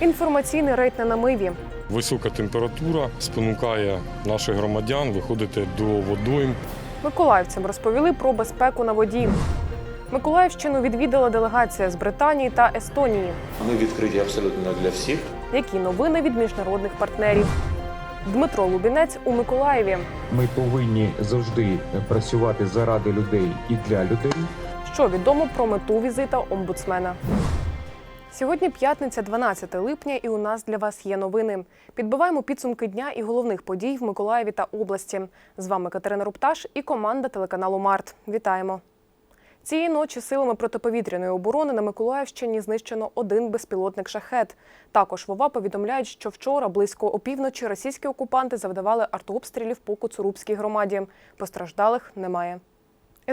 Інформаційний рейд на намиві. Висока температура спонукає наших громадян виходити до водойм. Миколаївцям розповіли про безпеку на воді. Миколаївщину відвідала делегація з Британії та Естонії. Ми відкриті абсолютно для всіх. Які новини від міжнародних партнерів? Дмитро Лубінець у Миколаєві. Ми повинні завжди працювати заради людей і для людей. Що відомо про мету візита омбудсмена? Сьогодні п'ятниця, 12 липня, і у нас для вас є новини. Підбиваємо підсумки дня і головних подій в Миколаєві та області. З вами Катерина Рупташ і команда телеканалу Март. Вітаємо! Цієї ночі силами протиповітряної оборони на Миколаївщині знищено один безпілотник шахет. Також вова повідомляють, що вчора близько опівночі російські окупанти завдавали артобстрілів по Коцурубській громаді. Постраждалих немає.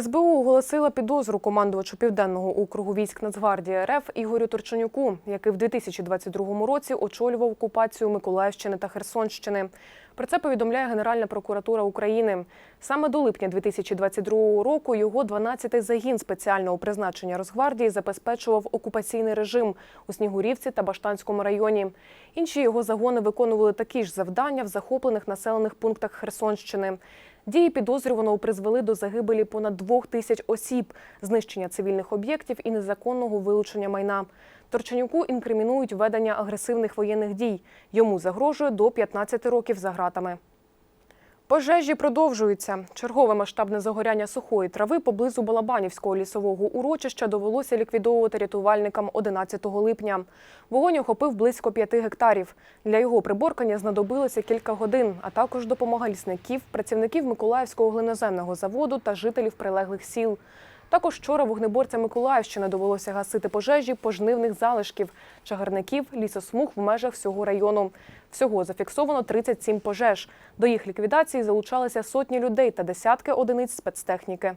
СБУ оголосила підозру командувачу Південного округу військ Нацгвардії РФ Ігорю Турченюку, який в 2022 році очолював окупацію Миколаївщини та Херсонщини. Про це повідомляє Генеральна прокуратура України. Саме до липня 2022 року його 12-й загін спеціального призначення Росгвардії забезпечував окупаційний режим у Снігурівці та Баштанському районі. Інші його загони виконували такі ж завдання в захоплених населених пунктах Херсонщини. Дії підозрюваного призвели до загибелі понад двох тисяч осіб, знищення цивільних об'єктів і незаконного вилучення майна. Торчанюку інкримінують ведення агресивних воєнних дій. Йому загрожує до 15 років за ґратами. Пожежі продовжуються. Чергове масштабне загоряння сухої трави поблизу Балабанівського лісового урочища довелося ліквідовувати рятувальникам 11 липня. Вогонь охопив близько 5 гектарів. Для його приборкання знадобилося кілька годин, а також допомога лісників, працівників Миколаївського глиноземного заводу та жителів прилеглих сіл. Також вчора вогнеборцям Миколаївщини довелося гасити пожежі пожнивних залишків, чагарників, лісосмуг в межах всього району. Всього зафіксовано 37 пожеж. До їх ліквідації залучалися сотні людей та десятки одиниць спецтехніки.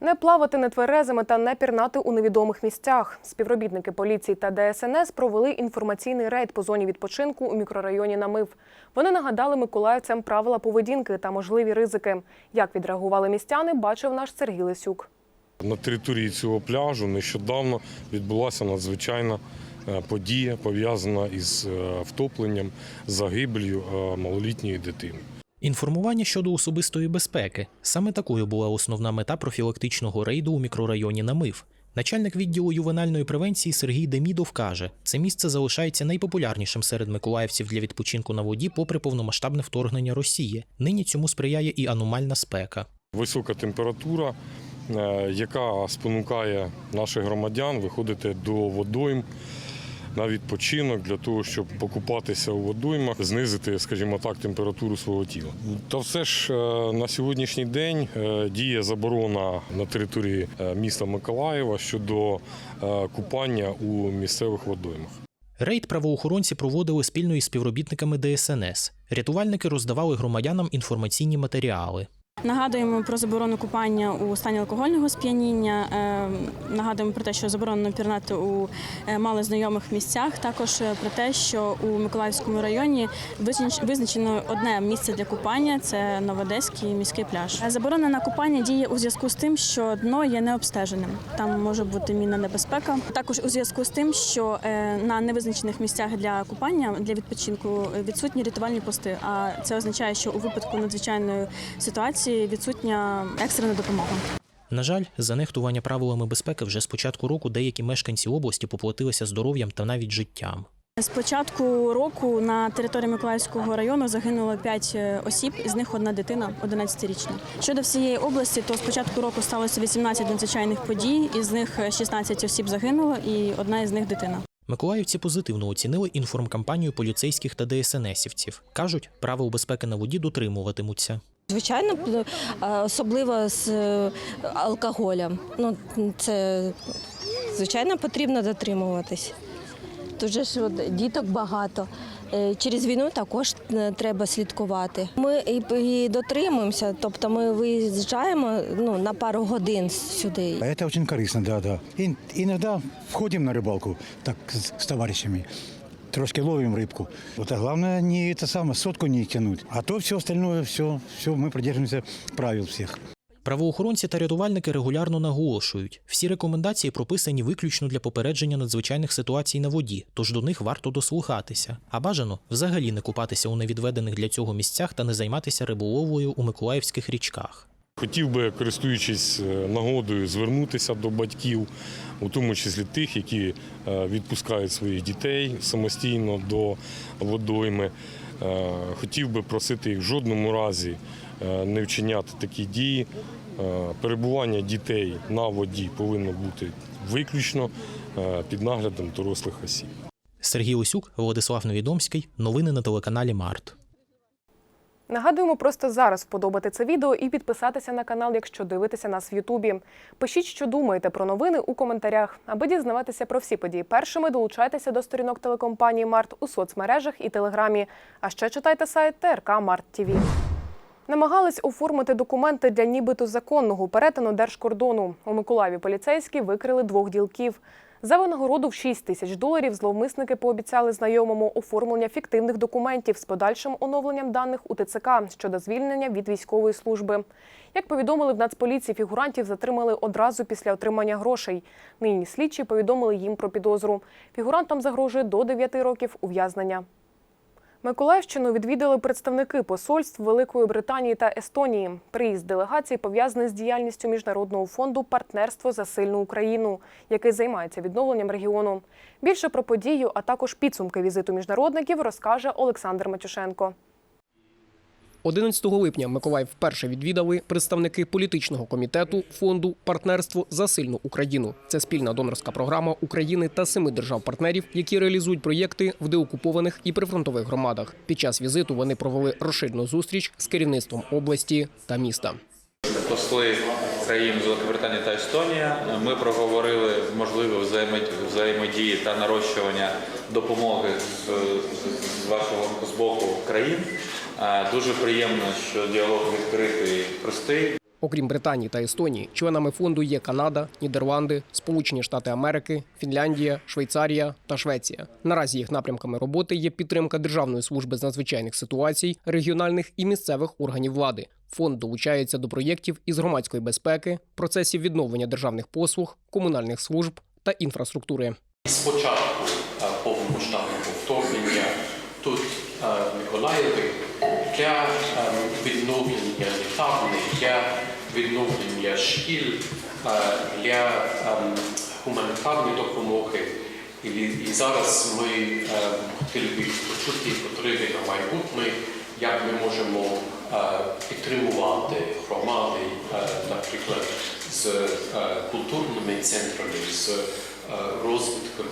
Не плавати нетверезими та не пірнати у невідомих місцях. Співробітники поліції та ДСНС провели інформаційний рейд по зоні відпочинку у мікрорайоні Намив. Вони нагадали миколаївцям правила поведінки та можливі ризики. Як відреагували містяни, бачив наш Сергій Лисюк. На території цього пляжу нещодавно відбулася надзвичайна е, подія, пов'язана із е, втопленням, загибелью е, малолітньої дитини. Інформування щодо особистої безпеки. Саме такою була основна мета профілактичного рейду у мікрорайоні Намив. Начальник відділу ювенальної превенції Сергій Демідов каже, це місце залишається найпопулярнішим серед миколаївців для відпочинку на воді, попри повномасштабне вторгнення Росії. Нині цьому сприяє і аномальна спека. Висока температура, е, яка спонукає наших громадян виходити до водойм на відпочинок для того, щоб покупатися у водоймах, знизити, скажімо так, температуру свого тіла. Та все ж е, на сьогоднішній день е, діє заборона на території е, міста Миколаєва щодо купання у місцевих водоймах. Рейд правоохоронці проводили спільно із співробітниками ДСНС. Рятувальники роздавали громадянам інформаційні матеріали. Нагадуємо про заборону купання у стані алкогольного сп'яніння. е, Нагадуємо про те, що заборонено пірнати у е, малознайомих місцях. Також е, про те, що у Миколаївському районі визнач- визначено одне місце для купання це Новодеський міський пляж. Е, Заборона на купання діє у зв'язку з тим, що дно є необстеженим. Там може бути мінна небезпека. Також у зв'язку з тим, що на невизначених місцях для купання для відпочинку відсутні рятувальні пости. А це означає, що у випадку надзвичайної ситуації відсутня екстрена допомога. На жаль, за нехтування правилами безпеки вже з початку року деякі мешканці області поплатилися здоров'ям та навіть життям. З початку року на території Миколаївського району загинуло 5 осіб, із них одна дитина, 11-річна. Щодо всієї області, то з початку року сталося 18 надзвичайних подій, із них 16 осіб загинуло і одна із них дитина. Миколаївці позитивно оцінили інформкампанію поліцейських та ДСНСівців. Кажуть, правил безпеки на воді дотримуватимуться. Звичайно, особливо з е, алкоголем. Ну, це звичайно потрібно дотримуватись. Тут же ж от діток багато. Е, Через війну також е, треба слідкувати. Ми і, дотримуємося, тобто ми виїжджаємо ну, на пару годин сюди. Это очень корисно, да, да. И, иногда входим на рыбалку так с товарищами Трошки ловим рыбку. Вот, а главное не это самое, сотку не тянуть. А то все остальное, все, все мы придерживаемся правил всех. Правоохоронці та рятувальники регулярно наголошують, всі рекомендації прописані виключно для попередження надзвичайних ситуацій на воді, тож до них варто дослухатися. А бажано взагалі не купатися у невідведених для цього місцях та не займатися риболовлею у миколаївських річках. Хотів би, користуючись е, нагодою, звернутися до батьків, у тому числі тих, які е, відпускають своїх дітей самостійно до водойми. Е, Хотів би просити їх в жодному разі не вчиняти такі дії. Перебування дітей на воді повинно бути виключно під наглядом дорослих осіб. Сергій Осюк, Владислав Невідомський. Новини на телеканалі Март. Нагадуємо просто зараз вподобати це відео і підписатися на канал, якщо дивитеся нас в Ютубі. Пишіть, що думаєте про новини у коментарях. Аби дізнаватися про всі події першими, долучайтеся до сторінок телекомпанії Март у соцмережах і телеграмі. А ще читайте сайт ТРК Март ТІВІ. Намагались оформити документи для нібито законного перетину держкордону. У Миколаєві поліцейські викрили двох ділків. За винагороду в 6 тисяч доларів зловмисники пообіцяли знайомому оформлення фіктивних документів з подальшим оновленням даних у ТЦК щодо звільнення від військової служби. Як повідомили в Нацполіції, фігурантів затримали одразу після отримання грошей. Нині слідчі повідомили їм про підозру. Фігурантам загрожує до 9 років ув'язнення. Миколаївщину відвідали представники посольств Великої Британії та Естонії. Приїзд делегації пов'язаний з діяльністю міжнародного фонду Партнерство за сильну Україну, який займається відновленням регіону. Більше про подію, а також підсумки візиту міжнародників, розкаже Олександр Матюшенко. 11 липня Миколаїв вперше відвідали представники політичного комітету фонду Партнерство за сильну Україну. Це спільна донорська програма України та семи держав-партнерів, які реалізують проєкти в деокупованих і прифронтових громадах. Під час візиту вони провели розширену зустріч з керівництвом області та міста. Посли країн Великобританії та Естонія. Ми проговорили можливе взаємо- взаємодії та нарощування допомоги з вашого з боку країн. Дуже приємно, що діалог відкритий, простий. Окрім Британії та Естонії, членами фонду є Канада, Нідерланди, Сполучені Штати Америки, Фінляндія, Швейцарія та Швеція. Наразі їх напрямками роботи є підтримка Державної служби з надзвичайних ситуацій, регіональних і місцевих органів влади. Фонд долучається до проєктів із громадської безпеки, процесів відновлення державних послуг, комунальних служб та інфраструктури. Спочатку повномасштабного вторгнення тут Миколаєві для відновлення лікарні, для відновлення шкіл, для гуманітарної допомоги. І, і зараз ми хотіли б почути потреби на майбутнє, як ми можемо підтримувати громади, наприклад, з культурними центрами, з розвитком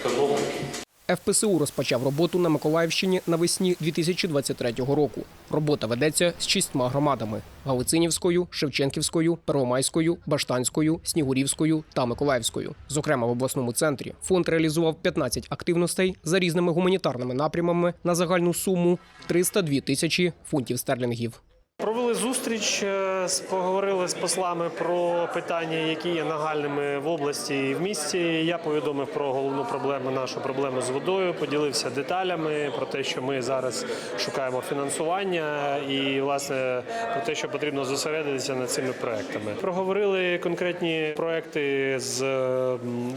економіки. ФПСУ розпочав роботу на Миколаївщині навесні 2023 року. Робота ведеться з шістьма громадами: Галицинівською, Шевченківською, Первомайською, Баштанською, Снігурівською та Миколаївською. Зокрема, в обласному центрі фонд реалізував 15 активностей за різними гуманітарними напрямами на загальну суму 302 тисячі фунтів стерлінгів. Провели зустріч, е, поговорили з послами про питання, які є нагальними в області і в місті. Я повідомив про головну проблему, нашу проблему з водою, поділився деталями про те, що ми зараз шукаємо фінансування, і власне про те, що потрібно зосередитися над цими проектами. Проговорили конкретні проекти з,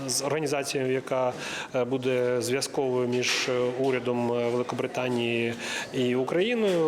з організацією, яка е, буде зв'язковою між урядом е, Великобританії і Україною.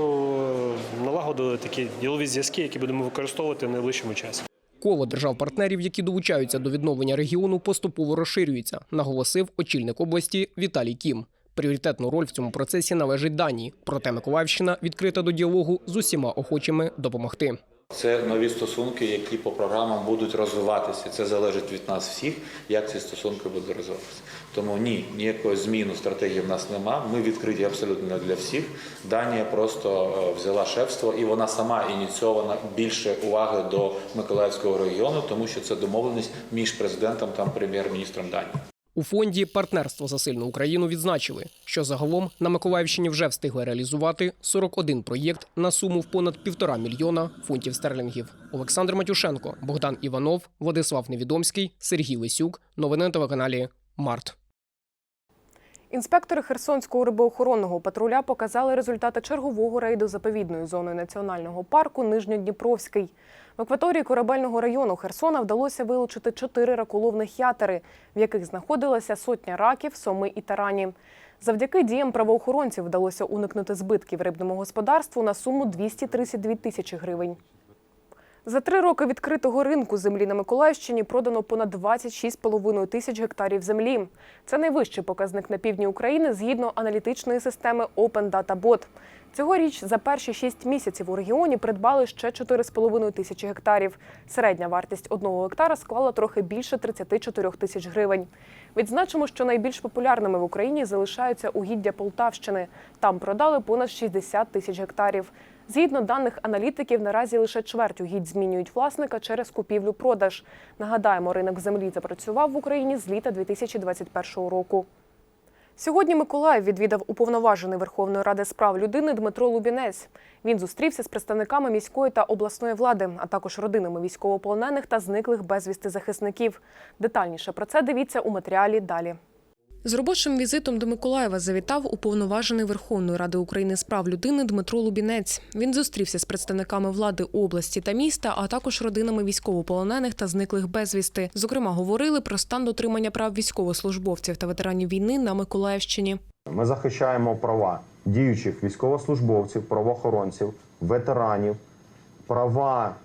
Налагодили такі ділові зв'язки, які будемо використовувати в найближчому часі. Коло держав-партнерів, які долучаються до відновлення регіону, поступово розширюється, наголосив очільник області Віталій Кім. Пріоритетну роль в цьому процесі належить Данії. Проте Миколаївщина відкрита до діалогу з усіма охочими допомогти. Це нові стосунки, які по програмам будуть розвиватися. Це залежить від нас всіх, як ці стосунки будуть розвиватися. Тому ні, ніякої зміни стратегії в нас нема. Ми відкриті абсолютно для всіх. Данія просто е, взяла шефство, і вона сама ініційована більше уваги до Миколаївського регіону, тому що це домовленість між президентом та прем'єр-міністром Данії. У фонді Партнерство за сильну Україну відзначили, що загалом на Миколаївщині вже встигли реалізувати 41 проєкт на суму в понад півтора мільйона фунтів стерлінгів. Олександр Матюшенко, Богдан Іванов, Владислав Невідомський, Сергій Лисюк. Новини на телеканалі Март. Інспектори Херсонського рибоохоронного патруля показали результати чергового рейду заповідною зоною національного парку Нижньодніпровський. В акваторії корабельного району Херсона вдалося вилучити чотири раколовних ятери, в яких знаходилася сотня раків, соми і тарані. Завдяки діям правоохоронців вдалося уникнути збитків рибному господарству на суму 232 тисячі гривень. За три роки відкритого ринку землі на Миколаївщині продано понад 26,5 тисяч гектарів землі. Це найвищий показник на півдні України згідно аналітичної системи Open Data Bot. Цьогоріч за перші шість місяців у регіоні придбали ще 4,5 тисячі гектарів. Середня вартість одного гектара склала трохи більше 34 тисяч гривень. Відзначимо, що найбільш популярними в Україні залишаються угіддя Полтавщини. Там продали понад 60 тисяч гектарів. Згідно даних аналітиків, наразі лише чверть угідь змінюють власника через купівлю-продаж. Нагадаємо, ринок землі запрацював в Україні з літа 2021 року. Сьогодні Миколаїв відвідав уповноважений Верховної Ради з прав людини Дмитро Лубінець. Він зустрівся з представниками міської та обласної влади, а також родинами військовополонених та зниклих безвісти захисників. Детальніше про це дивіться у матеріалі далі. З робочим візитом до Миколаєва завітав уповноважений Верховної Ради України з прав людини Дмитро Лубінець. Він зустрівся з представниками влади області та міста, а також родинами військовополонених та зниклих безвісти. Зокрема, говорили про стан дотримання прав військовослужбовців та ветеранів війни на Миколаївщині. Ми захищаємо права діючих військовослужбовців, правоохоронців, ветеранів, права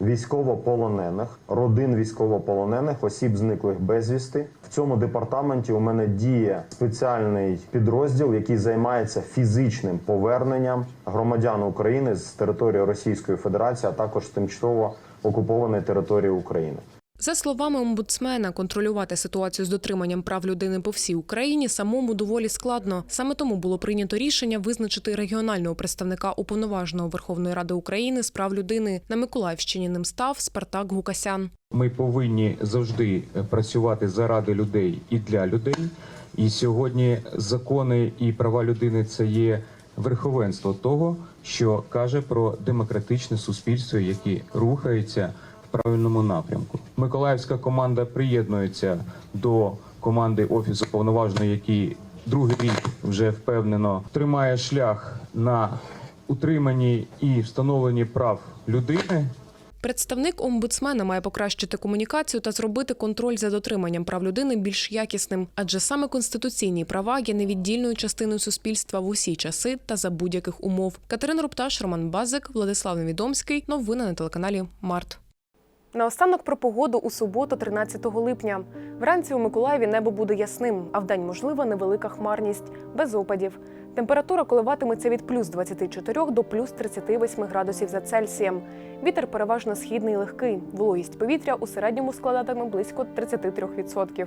військовополонених, родин військовополонених, осіб зниклих безвісти. В цьому департаменті у мене діє спеціальний підрозділ, який займається фізичним поверненням громадян України з території Російської Федерації, а також тимчасово окупованої території України. За словами омбудсмена, контролювати ситуацію з дотриманням прав людини по всій Україні самому доволі складно. Саме тому було прийнято рішення визначити регіонального представника уповноваженого Верховної Ради України з прав людини. На Миколаївщині ним став Спартак Гукасян. Ми повинні завжди працювати заради людей і для людей. І сьогодні закони і права людини це є верховенство того, що каже про демократичне суспільство, яке рухається правильному напрямку. Миколаївська команда приєднується до команди офісу повноваженої, який другий рік вже впевнено тримає шлях на утриманні і встановленні прав людини. Представник омбудсмена має покращити комунікацію та зробити контроль за дотриманням прав людини більш якісним, адже саме конституційні права є невіддільною частиною суспільства в усі часи та за будь-яких умов. Катерина Рупташ, Роман Базик, Владислав Невідомський. Новини на телеканалі Март. Наостанок про погоду у суботу, 13 липня. Вранці у Миколаєві небо буде ясним, а вдень можлива невелика хмарність, без опадів. Температура коливатиметься від плюс 24 до плюс 38 градусів за Цельсієм. Вітер переважно східний легкий. Вологість повітря у середньому складатиме близько 33%.